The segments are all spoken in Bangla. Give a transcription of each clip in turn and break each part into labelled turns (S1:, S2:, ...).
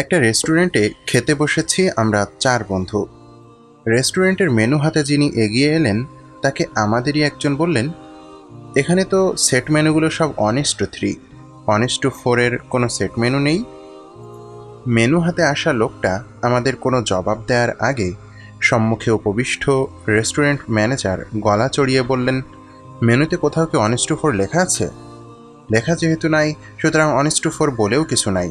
S1: একটা রেস্টুরেন্টে খেতে বসেছি আমরা চার বন্ধু। রেস্টুরেন্টের মেনু হাতে যিনি এগিয়ে এলেন, তাকে আমাদেরই একজন বললেন, এখানে তো সেট মেনুগুলো সব অনেস্ট টু থ্রি অনেস্ট টু ফোরের কোনো সেট মেনু নেই। মেনু হাতে আসা লোকটা আমাদের কোনো জবাব দেওয়ার আগে সম্মুখে উপবিষ্ট রেস্টুরেন্ট ম্যানেজার গলা চড়িয়ে বললেন মেনুতে কোথাও কি অনেস্ট টু ফোর লেখা আছে? লেখা যেহেতু নাই, সুতরাং অনেস্ট টু ফোর বলেও কিছু নাই।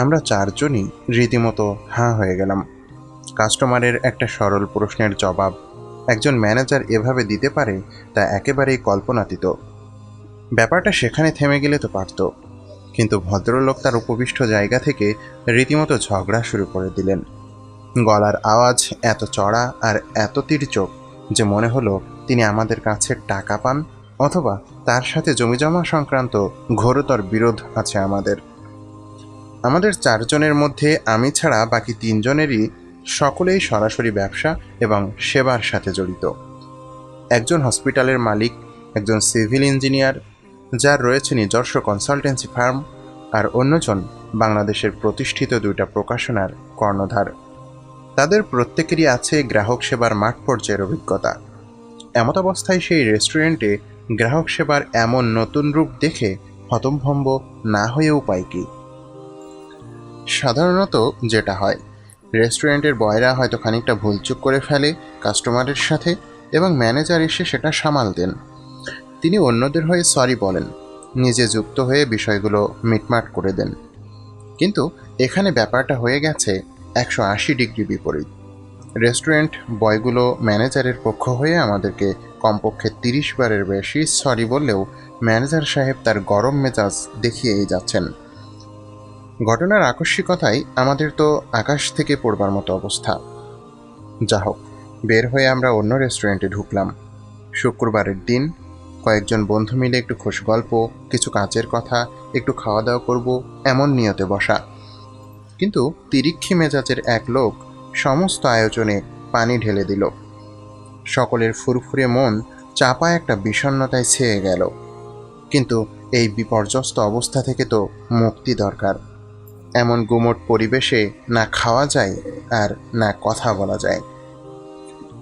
S1: আমরা চারজনই রীতিমতো হাঁ হয়ে গেলাম। কাস্টমারের একটা সরল প্রশ্নের জবাব একজন ম্যানেজার এভাবে দিতে পারে তা একেবারেই কল্পনাতীত। ব্যাপারটা সেখানে থেমে গেলে তো পারত, কিন্তু ভদ্রলোক তার উপবিষ্ট জায়গা থেকে রীতিমতো ঝগড়া শুরু করে দিলেন। গলার আওয়াজ এত চড়া আর এত তীর্যক যে মনে হলো তিনি আমাদের কাছে টাকা পান অথবা তার সাথে জমিজমা সংক্রান্ত ঘোরতর বিরোধ আছে আমাদের। আমাদের চারজনের মধ্যে আমি ছাড়া বাকি তিনজনেরই সকলেই সরাসরি ব্যবসা এবং সেবার সাথে জড়িত। একজন হসপিটালের মালিক, একজন সিভিল ইঞ্জিনিয়ার, যার রয়েছে নিজস্ব কনসালটেন্সি ফার্ম, আর অন্যজন বাংলাদেশের প্রতিষ্ঠিত দুইটা প্রকাশনার কর্ণধার। তাদের প্রত্যেকেরই আছে গ্রাহক সেবার মাঠ পর্যায়ের অভিজ্ঞতা। এমতাবস্থায় সেই রেস্টুরেন্টে গ্রাহক সেবার এমন নতুন রূপ দেখে হতম্ভম্ব না হয়ে উপায় কি? সাধারণত যেটা হয়, রেস্টুরেন্টের বয়রা হয়তো খানিকটা ভুলচুক করে ফেলে কাস্টমারের সাথে এবং ম্যানেজার এসে সেটা সামাল দেন। তিনি অন্যদের হয়ে সরি বলেন, নিজে যুক্ত হয়ে বিষয়গুলো মিটমাট করে দেন। কিন্তু এখানে ব্যাপারটা হয়ে গেছে একশো আশি ডিগ্রি বিপরীত। রেস্টুরেন্ট বয়গুলো ম্যানেজারের পক্ষ হয়ে আমাদেরকে কমপক্ষে তিরিশ বারের বেশি সরি বললেও ম্যানেজার সাহেব তার গরম মেজাজ দেখিয়েই যাচ্ছেন। ঘটনার আকস্মিকতায় আমাদের তো আকাশ থেকে পড়বার মতো অবস্থা। যা হোক বের হয়ে আমরা অন্য রেস্টুরেন্টে ঢুকলাম। শুক্রবারের দিন কয়েকজন বন্ধু মিলে একটু খোশ গল্প, কিছু কাজের কথা, একটু খাওয়া দাওয়া করব, এমন নিয়তে বসা। কিন্তু তিরিক্ষি মেজাজের এক লোক সমস্ত আয়োজনে পানি ঢেলে দিল। সকলের ফুরফুরে মন চাপা একটা বিষণ্ণতায় ছেয়ে গেল। কিন্তু এই বিপর্যস্ত অবস্থা থেকে তো মুক্তি দরকার। এমন গুমট পরিবেশে না খাওয়া যায় আর না কথা বলা যায়।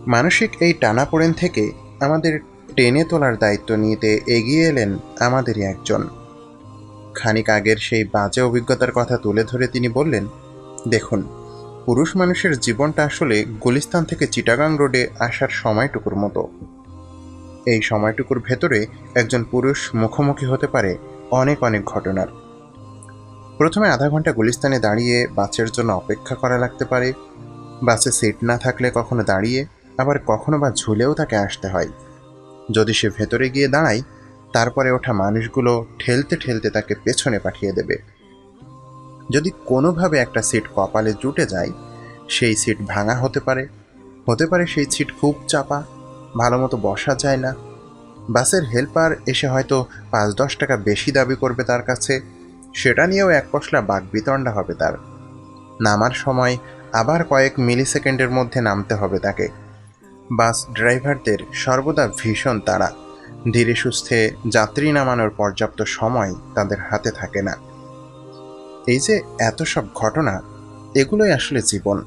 S1: মানসিক এই টানাপোড়েন থেকে আমাদের টেনে তোলার দায়িত্ব নিতে এগিয়ে এলেন আমাদেরই একজন। খানিক আগের সেই বাজে অভিজ্ঞতার কথা তুলে ধরে তিনি বললেন, দেখুন, পুরুষ মানুষের জীবনটা আসলে গুলিস্তান থেকে চিটাগাং রোডে আসার সময়টুকুর মতো। এই সময়টুকুর ভেতরে একজন পুরুষ মুখোমুখি হতে পারে অনেক অনেক ঘটনার। প্রথমে আধা ঘণ্টা গুলিস্তানে দাঁড়িয়ে বাসের জন্য অপেক্ষা করা লাগতে পারে। বাসে সিট না থাকলে কখনো দাঁড়িয়ে, আবার কখনো বা ঝুলেও তাকে আসতে হয়। যদি সে ভেতরে গিয়ে দাঁড়ায়, তারপরে ওঠা মানুষগুলো ঠেলতে ঠেলতে তাকে পেছনে পাঠিয়ে দেবে। যদি কোনোভাবে একটা সিট কপালে জুটে যায়, সেই সিট ভাঙা হতে পারে। হতে পারে সেই সিট খুব চাপা, ভালো মতো বসা যায় না। বাসের হেল্পার এসে হয়তো পাঁচ দশ টাকা বেশি দাবি করবে তার কাছে। সেটা নিয়েও এক পশলা বাগবিতণ্ডা হবে তার। নামার সময় আবার কয়েক মিলি সেকেন্ডের মধ্যে নামতে হবে তাকে। বাস ড্রাইভারদের সর্বদা ভীষণ তাড়া। ধীরে সুস্থে যাত্রী নামানোর পর্যাপ্ত সময় তাদের হাতে থাকে না। এই যে এত সব ঘটনা, এগুলোই আসলে জীবন।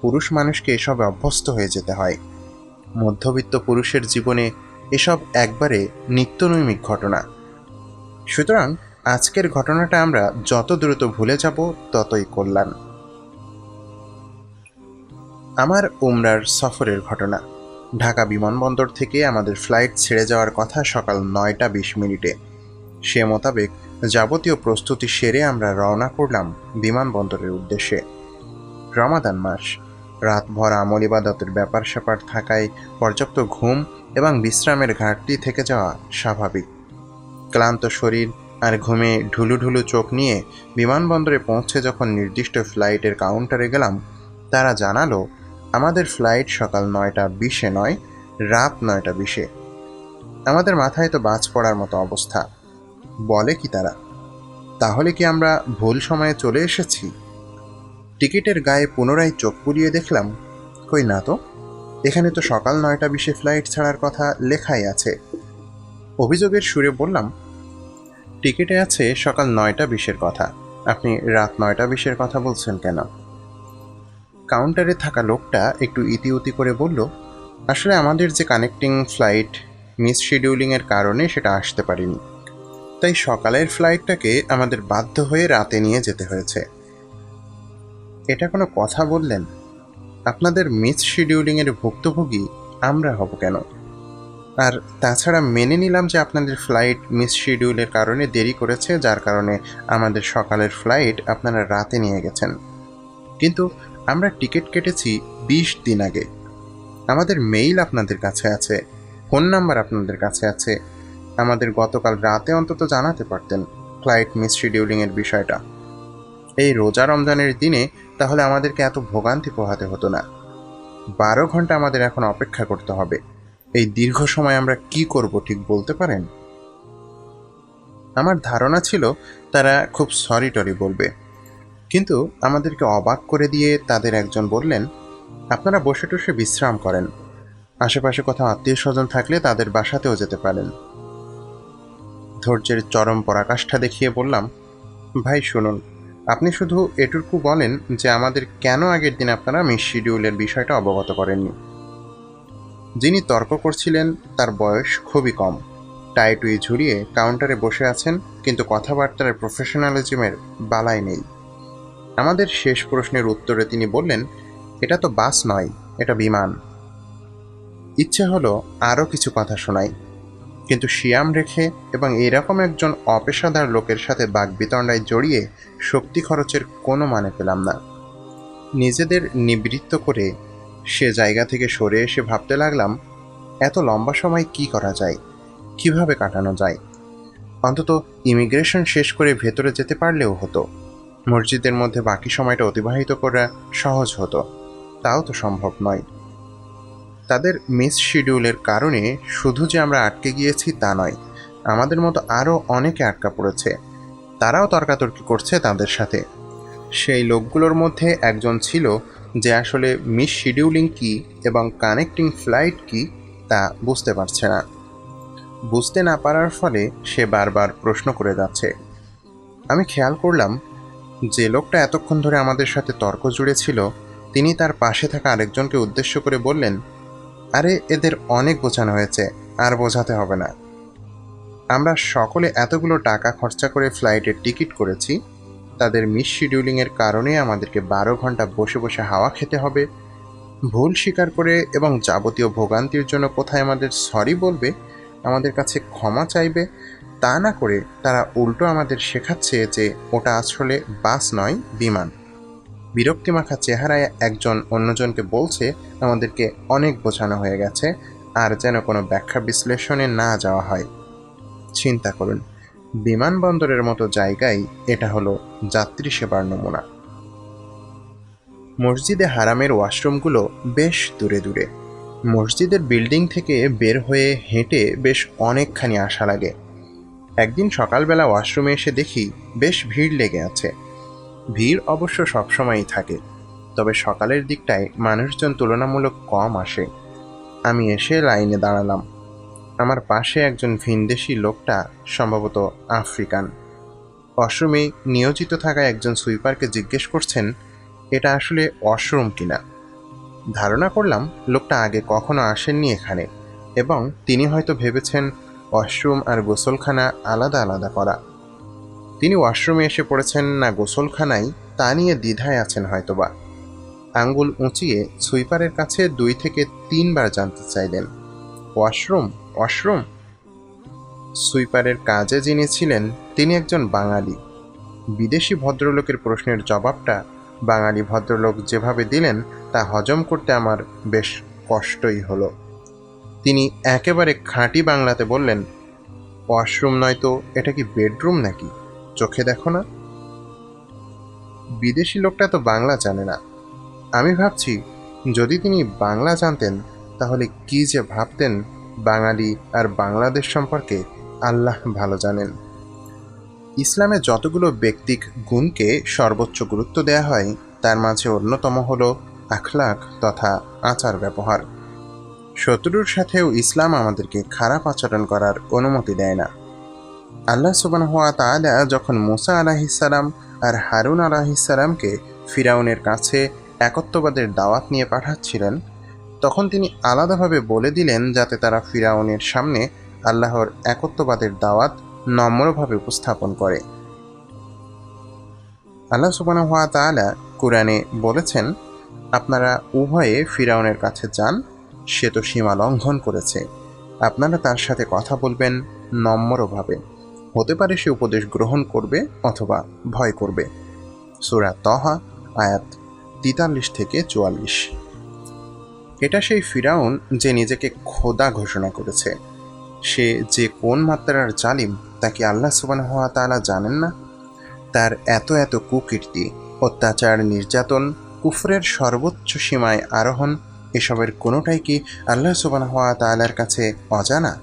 S1: পুরুষ মানুষকে এসবে অভ্যস্ত হয়ে যেতে হয়। মধ্যবিত্ত পুরুষের জীবনে এসব একবারে নিত্যনৈমিক ঘটনা। সুতরাং আজকের ঘটনাটা আমরা যত দ্রুত ভুলে যাব, ততই কল্যাণ। আমার উমরার সফরের ঘটনা। ঢাকা বিমানবন্দর থেকে আমাদের ফ্লাইট ছেড়ে যাওয়ার কথা সকাল নয়টা বিশ মিনিটে। সে মোতাবেক যাবতীয় প্রস্তুতি সেরে আমরা রওনা করলাম বিমানবন্দরের উদ্দেশ্যে। রমাদান মাস। রাতভর আমল ইবাদতের ব্যাপার স্যাপার থাকায় পর্যাপ্ত ঘুম এবং বিশ্রামের ঘাটতি থেকে যাওয়া স্বাভাবিক। ক্লান্ত শরীর আর ঘুমে ঢুলু ঢুলু চোখ নিয়ে বিমানবন্দরে পৌঁছে যখন নির্দিষ্ট ফ্লাইটের কাউন্টারে গেলাম, তারা জানালো, আমাদের ফ্লাইট সকাল নয়টা বিশে নয়, রাত নয়টা বিশে। আমাদের মাথায় তো বাজ পড়ার মতো অবস্থা। বলে কি তারা? তাহলে কি আমরা ভুল সময়ে চলে এসেছি? টিকিটের গায়ে পুনরায় চোখ পুড়িয়ে দেখলাম, কই না তো, এখানে তো সকাল নয়টা বিশে ফ্লাইট ছাড়ার কথা লেখাই আছে। অভিযোগের সুরে বললাম টিকিটে আছে সকাল নয়টা বিশের কথা। আপনি রাত নয়টা বিশের কথা বলছেন কেন? কাউন্টারে থাকা লোকটা একটু ইতিউতি করে বলল, আসলে আমাদের যে কানেক্টিং ফ্লাইট মিস শিডিউলিংয়ের কারণে সেটা আসতে পারিনি। তাই সকালের ফ্লাইটটাকে আমাদের বাধ্য হয়ে রাতে নিয়ে যেতে হয়েছে। এটা কোনো কথা বললেন? আপনাদের মিস শিডিউলিংয়ের ভুক্তভোগী আমরা হব কেন? আর তাছাড়া মেনে নিলাম যে আপনাদের ফ্লাইট মিস শিডিউলের কারণে দেরি করেছে, যার কারণে আমাদের সকালের ফ্লাইট আপনারা রাতে নিয়ে গেছেন। কিন্তু আমরা টিকিট কেটেছি বিশ দিন আগে। আমাদের মেইল আপনাদের কাছে আছে ফোন নাম্বার আপনাদের কাছে আছে। আমাদের গতকাল রাতে অন্তত জানাতে পারতেন ফ্লাইট মিস শিডিউলিংয়ের বিষয়টা। এই রোজা রমজানের দিনে তাহলে আমাদেরকে এত ভোগান্তি পোহাতে হতো না। বারো ঘণ্টা আমাদের এখন অপেক্ষা করতে হবে। এই দীর্ঘ সময় আমরা কি করব ঠিক বলতে পারেন? আমার ধারণা ছিল তারা খুব সরি টরি বলবে। কিন্তু আমাদেরকে অবাক করে দিয়ে তাদের একজন বললেন, আপনারা বসে টসে বিশ্রাম করেন। আশেপাশে কোথাও আত্মীয় স্বজন থাকলে তাদের বাসাতেও যেতে পারেন। ধৈর্যের চরম পরাকাষ্ঠা দেখিয়ে বললাম, ভাই, শুনুন, আপনি শুধু এটুকু বলেন যে আমাদের কেন আগের দিন আপনারা মিস শিডিউলের বিষয়টা অবগত করেননি। যিনি তর্ক করছিলেন, তার বয়স খুবই কম। টাইটুই ঝুরিয়ে কাউন্টারে বসে আছেন, কিন্তু কথাবার্তার প্রফেশনালিজমের বালাই নেই। আমাদের শেষ প্রশ্নের উত্তরে তিনি বললেন, এটা তো বাস নয়, এটা বিমান। ইচ্ছে হলো আরও কিছু কথা শোনাই। কিন্তু শিয়াম রেখে এবং এরকম একজন অপেশাদার লোকের সাথে বাগবিতণ্ডায় জড়িয়ে শক্তি খরচের কোনো মানে পেলাম না। নিজেদের নিবৃত্ত করে সে জায়গা থেকে সরে এসে ভাবতে লাগলাম, এত লম্বা সময় কি করা যায়? কীভাবে কাটানো যায়? অন্তত ইমিগ্রেশন শেষ করে ভেতরে যেতে পারলেও হতো। মসজিদের মধ্যে বাকি সময়টা অতিবাহিত করা সহজ হতো। তাও তো সম্ভব নয়। তাদের মিস শিডিউলের কারণে শুধু যে আমরা আটকে গিয়েছি তা নয়, আমাদের মতো আরও অনেকে আটকা পড়েছে। তারাও তর্কাতর্কি করছে তাদের সাথে। সেই লোকগুলোর মধ্যে একজন ছিল যে আসলে মিস শিডিউলিং কি এবং কানেক্টিং ফ্লাইট কি তা বুঝতে পারছে না। বুঝতে না পারার ফলে সে বারবার প্রশ্ন করে যাচ্ছে। আমি খেয়াল করলাম, যে লোকটা এতক্ষণ ধরে আমাদের সাথে তর্ক জুড়েছিল, তিনি তার পাশে থাকা আরেকজনকে উদ্দেশ্য করে বললেন, আরে, এদের অনেক বোঝানো হয়েছে, আর বোঝাতে হবে না। আমরা সকলে এতগুলো টাকা খরচা করে ফ্লাইটের টিকিট করেছি তাদের মিস শিডিউলিংয়ের কারণে আমাদেরকে বারো ঘণ্টা বসে বসে হাওয়া খেতে হবে। ভুল স্বীকার করে এবং যাবতীয় ভোগান্তির জন্য কোথায় আমাদের সরি বলবে, আমাদের কাছে ক্ষমা চাইবে, তা না করে তারা উল্টো আমাদের শেখাচ্ছে যে ওটা আসলে বাস নয়, বিমান। বিরক্তিমাখা চেহারায় একজন অন্যজনকে বলছে, আমাদেরকে অনেক বোঝানো হয়ে গেছে, আর যেন কোনো ব্যাখ্যা বিশ্লেষণে না যাওয়া হয়। চিন্তা করুন। বিমানবন্দরের মতো জায়গায় এটা হলো যাত্রী সেবার নমুনা। মসজিদে হারামের ওয়াশরুমগুলো বেশ দূরে দূরে। মসজিদের বিল্ডিং থেকে বের হয়ে হেঁটে বেশ অনেকখানি আশা লাগে। একদিন সকালবেলা ওয়াশরুমে এসে দেখি বেশ ভিড় লেগে আছে। ভিড় অবশ্য সবসময়ই থাকে, তবে সকালের দিকটায় মানুষজন তুলনামূলক কম আসে। আমি এসে লাইনে দাঁড়ালাম। আমার পাশে একজন ভিনদেশি লোকটা, সম্ভবত আফ্রিকান। ওয়াশরুমে নিয়োজিত থাকা একজন সুইপারকে জিজ্ঞেস করছেন, এটা আসলে ওয়াশরুম কিনা? ধারণা করলাম, লোকটা আগে কখনো আসেননি এখানে এবং তিনি হয়তো ভেবেছেন ওয়াশরুম আর গোসলখানা আলাদা আলাদা করা। তিনি ওয়াশরুমে এসে পড়েছেন না গোসলখানায়, তা নিয়ে দ্বিধায় আছেন হয়তোবা। আঙ্গুল উঁচিয়ে সুইপারের কাছে দুই থেকে তিনবার জানতে চাইলেন ওয়াশরুম ওয়াশরুম সুইপারের কাজে যিনি ছিলেন, তিনি একজন বাঙালি। বিদেশি ভদ্রলোকের প্রশ্নের জবাবটা বাঙালি ভদ্রলোক যেভাবে দিলেন, তা হজম করতে আমার বেশ কষ্টই হলো। তিনি একেবারে খাঁটি বাংলাতে বললেন ওয়াশরুম নয় তো, এটা কি বেডরুম নাকি? চোখে দেখো না? বিদেশি লোকটা তো বাংলা জানে না। আমি ভাবছি, যদি তিনি বাংলা জানতেন, তাহলে কি যে ভাবতেন বাঙালি আর বাংলাদেশ সম্পর্কে আল্লাহ ভালো জানেন। ইসলামে যতগুলো ব্যক্তিক গুণকে সর্বোচ্চ গুরুত্ব দেয়া হয়, তার মাঝে অন্যতম হল আখলাক তথা আচার ব্যবহার। শত্রুর সাথেও ইসলাম আমাদেরকে খারাপ আচরণ করার অনুমতি দেয় না। আল্লাহ সুবান হওয়া তাআলা যখন মুসা আলাহিসাল্লাম আর হারুন আলাহিসাল্লামকে ফিরাউনের কাছে একত্ববাদের দাওয়াত নিয়ে পাঠাচ্ছিলেন তখন তিনি আলাদাভাবে বলে দিলেন যাতে তারা ফিরাউনের সামনে আল্লাহর একত্ববাদের দাওয়াত নম্রভাবে উপস্থাপন করে। আল্লাহ সুবানা হওয়া তালা কোরআনে বলেছেন, আপনারা উভয়ে ফিরাউনের কাছে যান, সে তো সীমা লঙ্ঘন করেছে। আপনারা তার সাথে কথা বলবেন নম্রভাবে। হতে পারে সে উপদেশ গ্রহণ করবে অথবা ভয় করবে। সুরা তহা আয়াত তিতাল্লিশ থেকে চুয়াল্লিশ। এটা সেই ফিরাউন যে নিজেকে খোদা ঘোষণা করেছে। সে যে কোন মাত্রার জালিম তা কি আল্লাহ সুবান হওয়া তালা জানেন না? তার এত এত কুকীর্তি, অত্যাচার, নির্যাতন, কুফরের সর্বোচ্চ সীমায় আরোহণ, এসবের কোনোটাই কি আল্লাহ সুবান হওয়া তালার কাছে অজানা?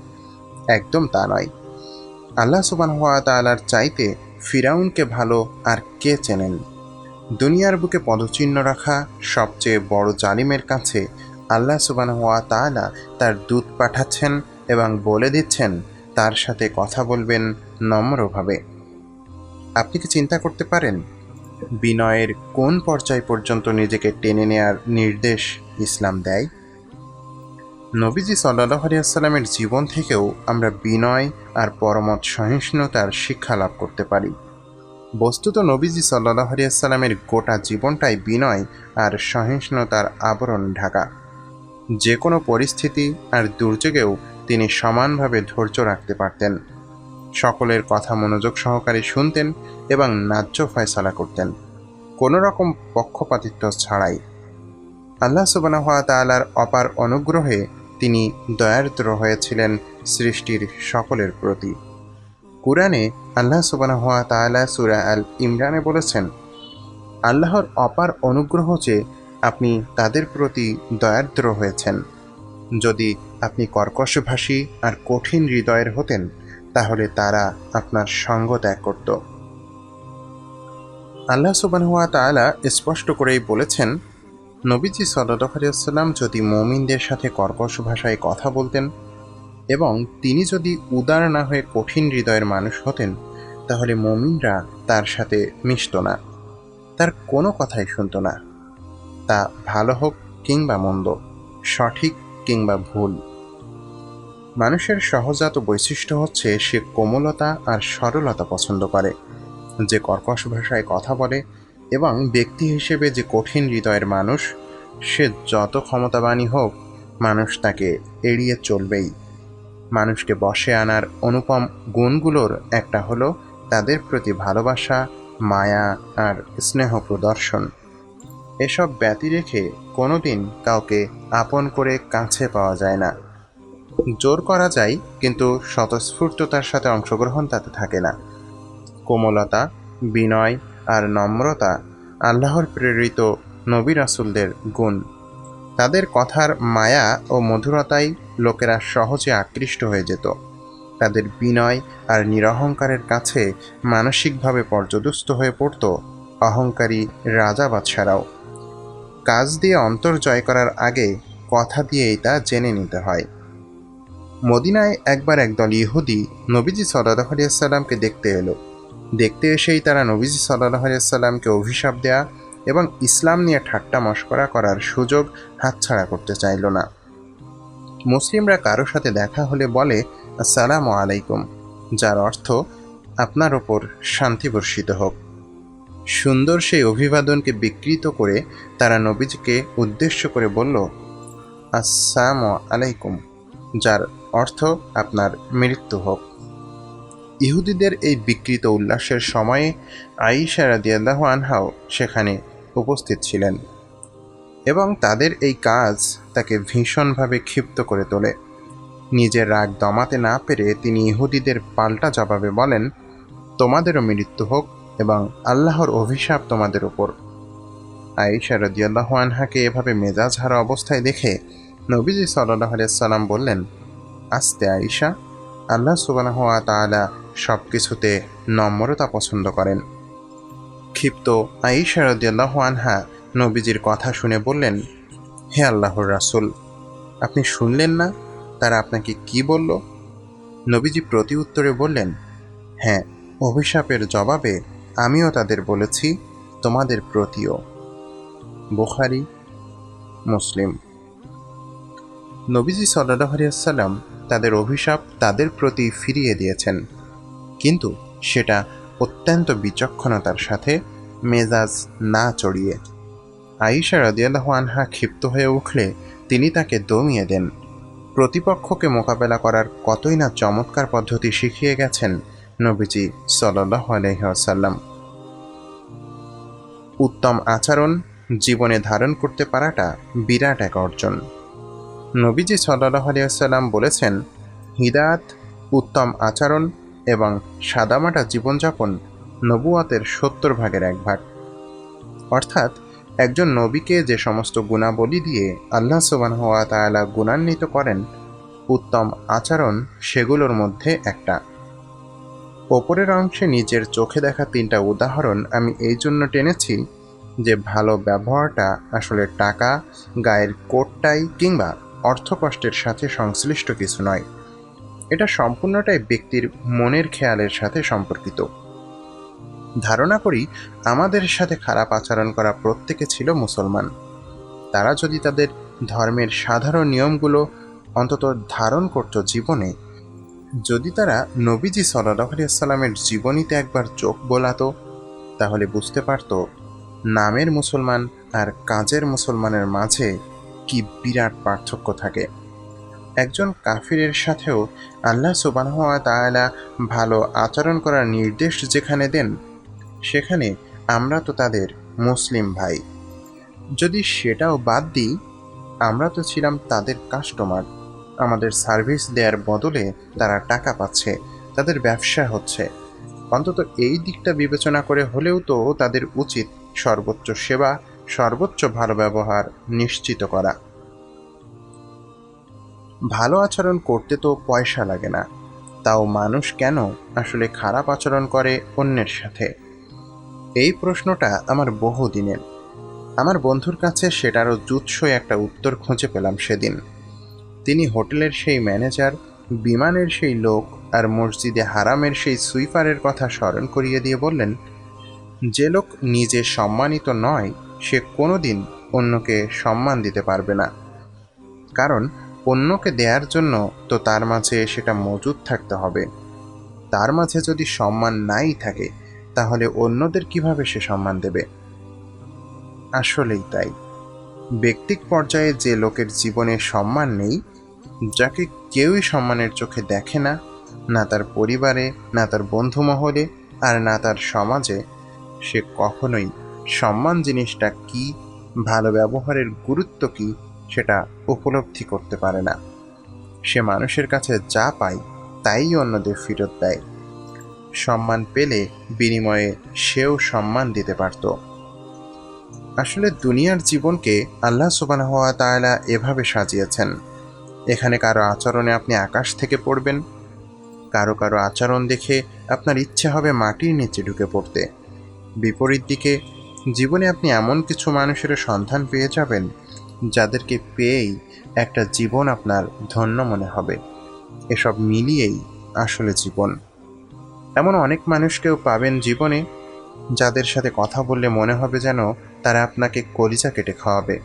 S1: একদম তা নয়। আল্লাহ সুবান হওয়া তালার চাইতে ফিরাউনকে ভালো আর কে চেনেন? দুনিয়ার বুকে পদচিহ্ন রাখা সবচেয়ে বড় জালিমের কাছে আল্লাহ সুবান হওয়া তালা তার দূত পাঠাচ্ছেন এবং বলে দিচ্ছেন, তার সাথে কথা বলবেন নম্রভাবে। আপনি কি চিন্তা করতে পারেন? বিনয়ের কোন পর্যায় পর্যন্ত নিজেকে টেনে নেয়ার নির্দেশ ইসলাম দেয়? নবীজি সাল্লাহ আলিয়াল্লামের জীবন থেকেও আমরা বিনয় আর পরমত সহিষ্ণুতার শিক্ষা লাভ করতে পারি। বস্তুত নবীজি সাল্লাহ আলিয়াল্লামের গোটা জীবনটাই বিনয় আর সহিষ্ণুতার আবরণ ঢাকা। যে কোনো পরিস্থিতি আর দুর্যোগেও তিনি সমানভাবে ধৈর্য রাখতে পারতেন। সকলের কথা মনোযোগ সহকারে শুনতেন এবং ন্যায্য ফয়সালা করতেন। কোনো রকম পক্ষপাতিত্ব ছাড়াই। আল্লাহ সুবানাহ তালার অপার অনুগ্রহে তিনি দয়ার্দ্র হয়েছিলেন সৃষ্টির সকলের প্রতি। কুরআনে আল্লাহ সুবানাহ তালা সুরা আল ইমরানে বলেছেন, আল্লাহর অপার অনুগ্রহ যে আপনি তাদের প্রতি দয়ার্দ্র হয়েছেন। যদি আপনি কর্কশভাষী আর কঠিন হৃদয়ের হতেন, তাহলে তারা আপনার সঙ্গ ত্যাগ করত। আল্লাহ সুবানহুয়া তালা স্পষ্ট করেই বলেছেন, নবীজি সদাল্লাম যদি মমিনদের সাথে কর্কশ ভাষায় কথা বলতেন এবং তিনি যদি উদার না হয়ে কঠিন হৃদয়ের মানুষ হতেন, তাহলে মমিনরা তার সাথে মিশত না। তার কোনো কথাই শুনত না। তা ভালো হোক কিংবা মন্দ, সঠিক কিংবা ভুল। মানুষের সহজাত বৈশিষ্ট্য হচ্ছে সে কোমলতা আর সরলতা পছন্দ করে, যে কর্কশ ভাষায় কথা বলে এবং ব্যক্তি হিসেবে যে কঠিন হৃদয়ের মানুষ, সে যত ক্ষমতাবানী হোক, মানুষ তাকে এড়িয়ে চলবেই। মানুষকে বসে আনার অনুপম গুণগুলোর একটা হলো তাদের প্রতি ভালোবাসা, মায়া আর স্নেহ প্রদর্শন। এসব ব্যতি রেখে কোনোদিন কাউকে আপন করে কাছে পাওয়া যায় না। জোর করা যায়, কিন্তু স্বতঃস্ফূর্ততার সাথে অংশগ্রহণ তাতে থাকে না। কোমলতা, বিনয় আর নম্রতা আল্লাহর প্রেরিত নবী রাসুলদের গুণ। তাদের কথার মায়া ও মধুরতায় লোকেরা সহজে আকৃষ্ট হয়ে যেত। তাদের বিনয় আর নিরহংকারের কাছে মানসিকভাবে পর্যদুস্ত হয়ে পড়ত অহংকারী রাজা বাদশারাও। কাজ দিয়ে অন্তর জয় করার আগে কথা দিয়েই তা জেনে নিতে হয়। মদিনায় একবার একদল ইহুদি নবীজি সাল্লাহ আলিয়াল্লামকে দেখতে এলো। দেখতে এসেই তারা নবীজি সাল্লাহ আলিয়াল্লামকে অভিশাপ দেয়া এবং ইসলাম নিয়ে ঠাট্টা মস্করা করার সুযোগ হাতছাড়া করতে চাইল না। মুসলিমরা কারও সাথে দেখা হলে বলে, আসসালামু আলাইকুম। যার অর্থ, আপনার ওপর শান্তি বর্ষিত হোক। সুন্দর সেই অভিবাদনকে বিকৃত করে তারা নবীজিকে উদ্দেশ্য করে বলল, আসসালামু আলাইকুম যার অর্থ আপনার মৃত্যু হোক। ইহুদিদের এই বিকৃত উল্লাসের সময়ে আইসা রাদিয়াল্লাহু আনহাও সেখানে উপস্থিত ছিলেন এবং তাদের এই কাজ তাকে ভীষণভাবে ক্ষিপ্ত করে তোলে। নিজের রাগ দমাতে না পেরে তিনি ইহুদিদের পাল্টা জবাবে বলেন, তোমাদেরও মৃত্যু হোক এবং আল্লাহর অভিশাপ তোমাদের ওপর আয়েশা রদিয়াল্লাহ আনহাকে এভাবে মেজাজ হারা অবস্থায় দেখে নবীজি সাল্লাহ সাল্লাম বললেন, আস্তে আয়েশা, আল্লাহ সুবাহ তাআলা সব কিছুতে নম্রতা পছন্দ করেন। ক্ষিপ্ত আয়েশা রদিয়াল্লাহ আনহা নবীজির কথা শুনে বললেন, হে আল্লাহর রাসুল, আপনি শুনলেন না? তারা আপনাকে কি বলল? নবীজি প্রতি উত্তরে বললেন হ্যাঁ অভিশাপের জবাবে আমিও তাদের বলেছি, তোমাদের প্রতিও। বোখারি, মুসলিম। নবীজি সাল্লাহ তাদের অভিশাপ তাদের প্রতি ফিরিয়ে দিয়েছেন। কিন্তু সেটা অত্যন্ত বিচক্ষণতার সাথে মেজাজ না চড়িয়ে। আইসা রাদিয়াল্লাহ আনহা ক্ষিপ্ত হয়ে উঠলে তিনি তাকে দমিয়ে দেন। প্রতিপক্ষকে মোকাবেলা করার কতই না চমৎকার পদ্ধতি শিখিয়ে গেছেন নবীজি সাল্লাহ আলহ্লাম উত্তম আচরণ জীবনে ধারণ করতে পারাটা বিরাট এক অর্জন। নবীজি সাল্লাহ আলিয়াল্লাম বলেছেন, হিদায়াত, উত্তম আচরণ এবং সাদামাটা জীবনযাপন নবুয়াতের সত্তর ভাগের এক ভাগ। অর্থাৎ একজন নবীকে যে সমস্ত গুণাবলী দিয়ে আল্লাহ তায়ালা গুণান্বিত করেন, উত্তম আচরণ সেগুলোর মধ্যে একটা। ওপরের অংশে নিজের চোখে দেখা তিনটা উদাহরণ আমি এই জন্য টেনেছি যে ভালো ব্যবহারটা আসলে টাকা, গায়ের কোটটাই কিংবা অর্থকষ্টের সাথে সংশ্লিষ্ট কিছু নয়। এটা সম্পূর্ণটাই ব্যক্তির মনের খেয়ালের সাথে সম্পর্কিত। ধারণা করি আমাদের সাথে খারাপ আচরণ করা প্রত্যেকে ছিল মুসলমান। তারা যদি তাদের ধর্মের সাধারণ নিয়মগুলো অন্তত ধারণ করত জীবনে যদি তারা নবীজি সাল্লাহ আলিয়াল্লামের জীবনীতে একবার চোখ বোলাতো, তাহলে বুঝতে পারত নামের মুসলমান আর কাজের মুসলমানের মাঝে কি বিরাট পার্থক্য থাকে। একজন কাফিরের সাথেও আল্লাহ সুবাহ তাআলা ভালো আচরণ করার নির্দেশ যেখানে দেন, সেখানে আমরা তো তাদের মুসলিম ভাই। যদি সেটাও বাদ দিই, আমরা তো ছিলাম তাদের কাস্টমার আমাদের সার্ভিস দেওয়ার বদলে তারা টাকা পাচ্ছে, তাদের ব্যবসা হচ্ছে। অন্তত এই দিকটা বিবেচনা করে হলেও তো তাদের উচিত সর্বোচ্চ সেবা, সর্বোচ্চ ভালো ব্যবহার নিশ্চিত করা। ভালো আচরণ করতে তো পয়সা লাগে না, তাও মানুষ কেন আসলে খারাপ আচরণ করে অন্যের সাথে? এই প্রশ্নটা আমার বহু দিনের আমার বন্ধুর কাছে সেটারও জুৎসই একটা উত্তর খুঁজে পেলাম সেদিন। তিনি হোটেলের সেই ম্যানেজার, বিমানের সেই লোক আর মসজিদে হারামের সেই সুইপারের কথা স্মরণ করিয়ে দিয়ে বললেন, যে লোক নিজে সম্মানিত নয়, সে কোনোদিন অন্যকে সম্মান দিতে পারবে না। কারণ অন্যকে দেওয়ার জন্য তো তার মাঝে সেটা মজুদ থাকতে হবে। তার মাঝে যদি সম্মান নাই থাকে, তাহলে অন্যদের কীভাবে সে সম্মান দেবে? আসলেই তাই। ব্যক্তিক পর্যায়ে যে লোকের জীবনে সম্মান নেই, যাকে কেউই সম্মানের চোখে দেখে না না তার পরিবারে, না তার বন্ধু মহলে আর না তার সমাজে, সে কখনোই সম্মান জিনিসটা কি, ভালো ব্যবহারের গুরুত্ব কি, সেটা উপলব্ধি করতে পারে না। সে মানুষের কাছে যা পায়, তাই অন্যদের ফেরত দেয়। সম্মান পেলে বিনিময়ে সেও সম্মান দিতে পারত। আসলে দুনিয়ার জীবনকে আল্লাহ সুবান হওয়া তায়লা এভাবে সাজিয়েছেন। এখানে কারও আচরণে আপনি আকাশ থেকে পড়বেন, কারও কারও আচরণ দেখে আপনার ইচ্ছে হবে মাটির নিচে ঢুকে পড়তে। বিপরীত দিকে, জীবনে আপনি এমন কিছু মানুষের সন্ধান পেয়ে যাবেন, যাদেরকে পেয়েই একটা জীবন আপনার ধন্য মনে হবে। এসব মিলিয়েই আসলে জীবন। এমন অনেক মানুষকেও পাবেন জীবনে, যাদের সাথে কথা বললে মনে হবে যেন তারা আপনাকে কলিজা কেটে খাওয়াবে।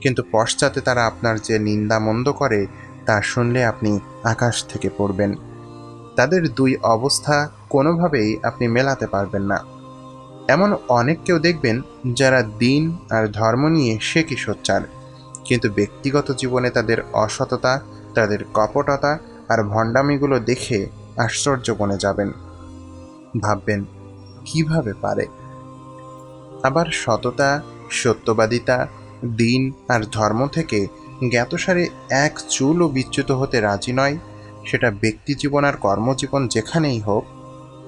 S1: কিন্তু পশ্চাতে তারা আপনার যে নিন্দা মন্দ করে, তা শুনলে আপনি আকাশ থেকে পড়বেন। তাদের দুই অবস্থা কোনোভাবেই আপনি মেলাতে পারবেন না। এমন অনেককেও দেখবেন যারা দিন আর ধর্ম নিয়ে সে কি সোচ্চার, কিন্তু ব্যক্তিগত জীবনে তাদের অসততা, তাদের কপটতা আর ভণ্ডামিগুলো দেখে আশ্চর্য বনে যাবেন। ভাববেন, কীভাবে পারে? আবার সততা, সত্যবাদিতা, দিন আর ধর্ম থেকে জ্ঞাতসারে এক চুলও বিচ্যুত হতে রাজি নয়। সেটা ব্যক্তি জীবন আর কর্মজীবন যেখানেই হোক,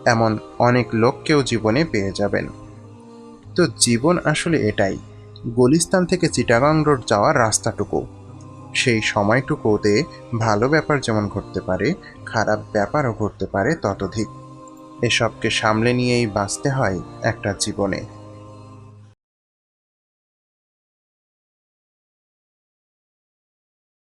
S1: এমন অনেক লোককেও জীবনে পেয়ে যাবেন। তো জীবন আসলে এটাই, গলিস্তান থেকে চিটাগাং রোড যাওয়ার রাস্তাটুকু। সেই সময়টুকুতে ভালো ব্যাপার যেমন ঘটতে পারে, খারাপ ব্যাপারও ঘটতে পারে ততোধিক। এসবকে সামলে নিয়েই বাঁচতে হয় একটা জীবনে।